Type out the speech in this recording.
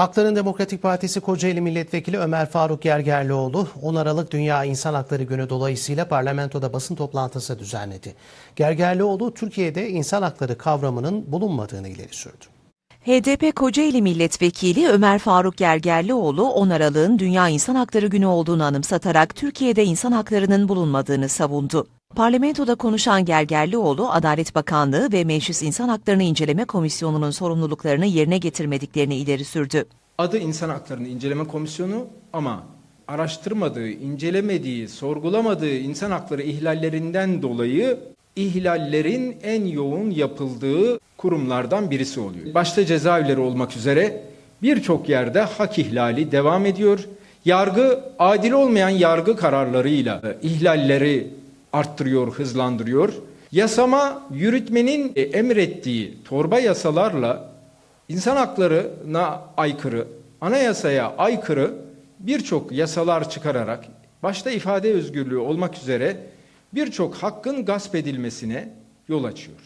Hakların Demokratik Partisi Kocaeli Milletvekili Ömer Faruk Gergerlioğlu 10 Aralık Dünya İnsan Hakları Günü dolayısıyla parlamentoda basın toplantısı düzenledi. Gergerlioğlu Türkiye'de insan hakları kavramının bulunmadığını ileri sürdü. HDP Kocaeli Milletvekili Ömer Faruk Gergerlioğlu 10 Aralık'ın Dünya İnsan Hakları Günü olduğunu anımsatarak Türkiye'de insan haklarının bulunmadığını savundu. Parlamentoda konuşan Gergerlioğlu, Adalet Bakanlığı ve Meclis İnsan Haklarını İnceleme Komisyonu'nun sorumluluklarını yerine getirmediklerini ileri sürdü. Adı İnsan Haklarını İnceleme Komisyonu ama araştırmadığı, incelemediği, sorgulamadığı insan hakları ihlallerinden dolayı ihlallerin en yoğun yapıldığı kurumlardan birisi oluyor. Başta cezaevleri olmak üzere birçok yerde hak ihlali devam ediyor. Yargı adil olmayan yargı kararlarıyla ihlalleri arttırıyor, hızlandırıyor. Yasama yürütmenin e, emrettiği torba yasalarla İnsan haklarına aykırı, anayasaya aykırı birçok yasalar çıkararak başta ifade özgürlüğü olmak üzere birçok hakkın gasp edilmesine yol açıyor.